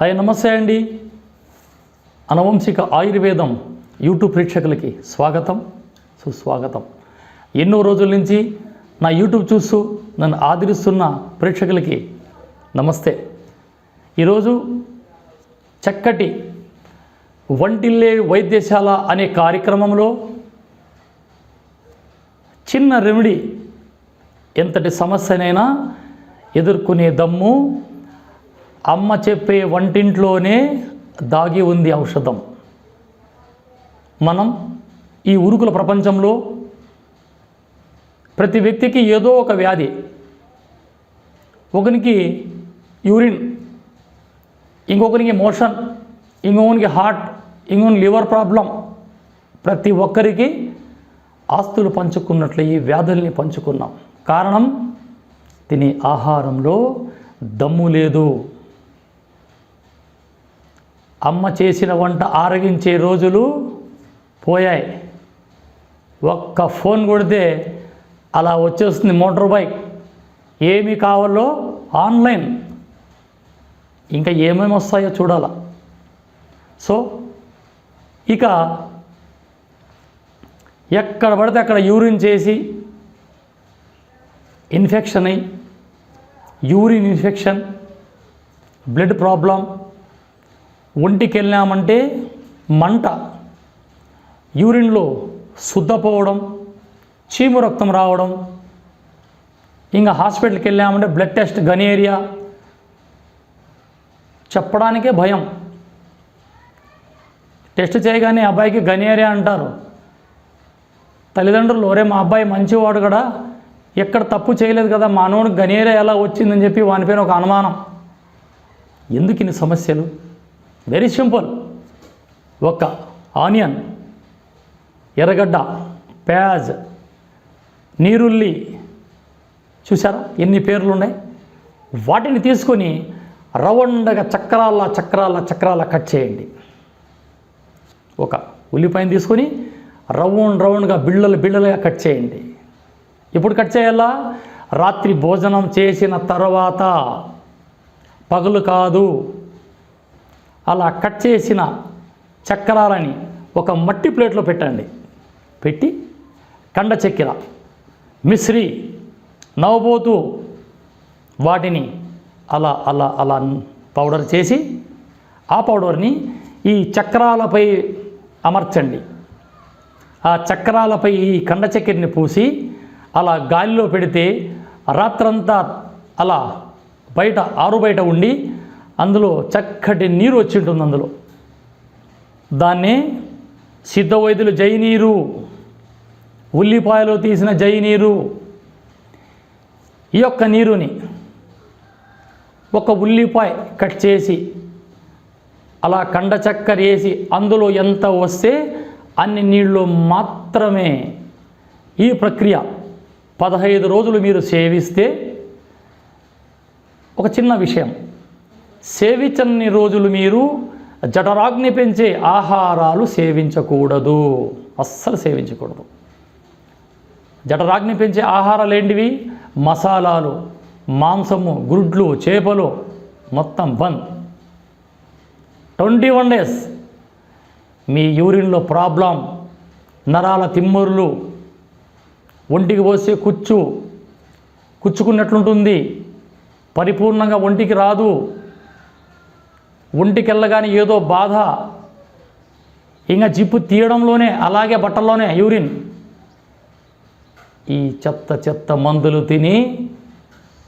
Hi నమస్తే అండి. అనవంశిక ఆయుర్వేదం యూట్యూబ్ ప్రేక్షకులకి స్వాగతం. సుస్వాగతం. ఎన్నో రోజుల నుంచి నా యూట్యూబ్ చూస్తూ నన్ను ఆదరిస్తున్న ప్రేక్షకులకి నమస్తే. ఈరోజు చక్కటి వంటిల్లే వైద్యశాల అనే కార్యక్రమంలో చిన్న రెమెడీ. ఎంతటి సమస్యనైనా ఎదుర్కొనే దమ్ము అమ్మ చెప్పే వంటింట్లోనే దాగి ఉంది ఔషధం. మనం ఈ ఉరుకుల ప్రపంచంలో ప్రతి వ్యక్తికి ఏదో ఒక వ్యాధి. ఒకనికి యూరిన్ ఇంకొకరికి మోషన్ ఇంకొకరికి హార్ట్ ఇంకొకరికి లివర్ ప్రాబ్లం. ప్రతి ఒక్కరికి ఆస్తులు పంచుకున్నట్లు ఈ వ్యాధుల్ని పంచుకున్నాం. కారణం తినే ఆహారంలో దమ్ము లేదు. అమ్మ చేసిన వంట ఆరగించే రోజులు పోయాయి. ఒక్క ఫోన్ కొడితే అలా వచ్చేస్తుంది మోటార్ బైక్. ఏమి కావాలో ఆన్లైన్. ఇంకా ఏమేమి వస్తాయో చూడాల. సో ఇక ఎక్కడ పడితే అక్కడ యూరిన్ చేసి ఇన్ఫెక్షన్ అయి యూరిన్ ఇన్ఫెక్షన్ బ్లడ్ ప్రాబ్లం ఒంటికి వెళ్ళామంటే మంట యూరిన్లో శుద్ధపోవడం చీము రక్తం రావడం. ఇంకా హాస్పిటల్కి వెళ్ళామంటే బ్లడ్ టెస్ట్ గనేరియా. చెప్పడానికే భయం. టెస్ట్ చేయగానే అబ్బాయికి గనేరియా అంటారు. తల్లిదండ్రులు ఒరే మా అబ్బాయి మంచివాడు కదా ఎక్కడ తప్పు చేయలేదు కదా మా గనేరియా ఎలా వచ్చిందని చెప్పి వాని పైన ఒక అనుమానం. ఎందుకు ఇన్ని సమస్యలు? వెరీ సింపుల్ ఒక ఆనియన్ ఎర్రగడ్డ ప్యాజ్ నీరుల్లి చూసారా ఎన్ని పేర్లు ఉన్నాయి వాటిని తీసుకొని రౌండ్గా చక్రాల చక్రాల చక్రాల కట్ చేయండి. ఒక ఉల్లిపాయను తీసుకొని రౌండ్ రౌండ్గా బిళ్ళలు బిళ్ళలుగా కట్ చేయండి. ఎప్పుడు కట్ చేయాలా? రాత్రి భోజనం చేసిన తర్వాత. పగలు కాదు. అలా కట్ చేసిన చక్రాలని ఒక మట్టి ప్లేట్లో పెట్టండి. పెట్టి కండ చక్కెర మిశ్రీ నవ్వుపోతూ వాటిని అలా అలా అలా పౌడర్ చేసి ఆ పౌడర్ని ఈ చక్రాలపై అమర్చండి. ఆ చక్రాలపై ఈ కండ చక్కెరని పూసి అలా గాలిలో పెడితే రాత్రంతా అలా బయట ఆరు బయట ఉండి అందులో చక్కటి నీరు వచ్చి ఉంటుంది అందులో. దాన్ని సిద్ధ వైద్యులు జై నీరు ఉల్లిపాయలో తీసిన జై నీరు ఈ యొక్క నీరుని ఒక ఉల్లిపాయ కట్ చేసి అలా కండ చక్కెర వేసి అందులో ఎంత వస్తే అన్ని నీళ్ళు మాత్రమే ఈ ప్రక్రియ పదహైదు రోజులు మీరు సేవిస్తే ఒక చిన్న విషయం. సేవించని రోజులు మీరు జఠరాగ్ని పెంచే ఆహారాలు సేవించకూడదు. అస్సలు సేవించకూడదు. జఠరాగ్ని పెంచే ఆహారాలు ఏంటివి? మసాలాలు మాంసము గుడ్లు చేపలు మొత్తం వన్. ట్వంటీ వన్ డేస్ మీ యూరిన్లో ప్రాబ్లం నరాల తిమ్మరులు ఒంటికి పోసే కుచ్చు కుచ్చుకున్నట్లుంటుంది పరిపూర్ణంగా ఒంటికి రాదు. ఒంటికెళ్ళగానే ఏదో బాధ. ఇంకా జిప్పు తీయడంలోనే అలాగే బట్టల్లోనే యూరిన్. ఈ చెత్త చెత్త మందులు తిని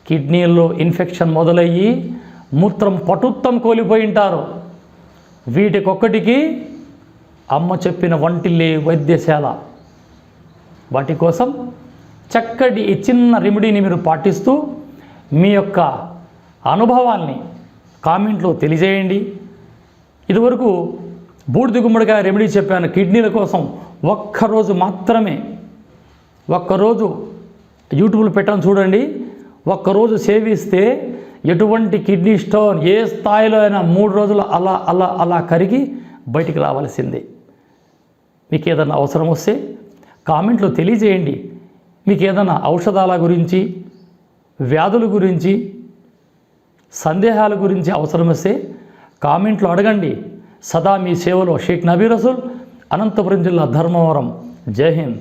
కిడ్నీల్లో ఇన్ఫెక్షన్ మొదలయ్యి మూత్రం పటుత్తం కోల్పోయి ఉంటారు. వీటికొక్కటికి అమ్మ చెప్పిన వంటిల్లే వైద్యశాల. వాటి కోసం చక్కటి ఈ చిన్న రెమెడీని మీరు పాటిస్తూ మీ యొక్క అనుభవాల్ని కామెంట్లో తెలియజేయండి. ఇదివరకు బూడిద గుమ్మడికాయ రెమెడీ చెప్పాను కిడ్నీల కోసం ఒక్కరోజు మాత్రమే. ఒక్కరోజు యూట్యూబ్లో పెట్టాను చూడండి. ఒక్కరోజు సేవిస్తే ఎటువంటి కిడ్నీ స్టోన్ ఏ స్థాయిలో అయినా మూడు రోజులు అలా అలా అలా కరిగి బయటికి రావాల్సిందే. మీకు ఏదైనా అవసరం వస్తే కామెంట్లో తెలియజేయండి. మీకు ఏదైనా ఔషధాల గురించి వ్యాధుల గురించి సందేహాల గురించి అవసరం వస్తే కామెంట్లో అడగండి. సదా మీ సేవలో షేక్ నబీ రసూల్ అనంతపురం జిల్లా ధర్మవరం. జై హింద్.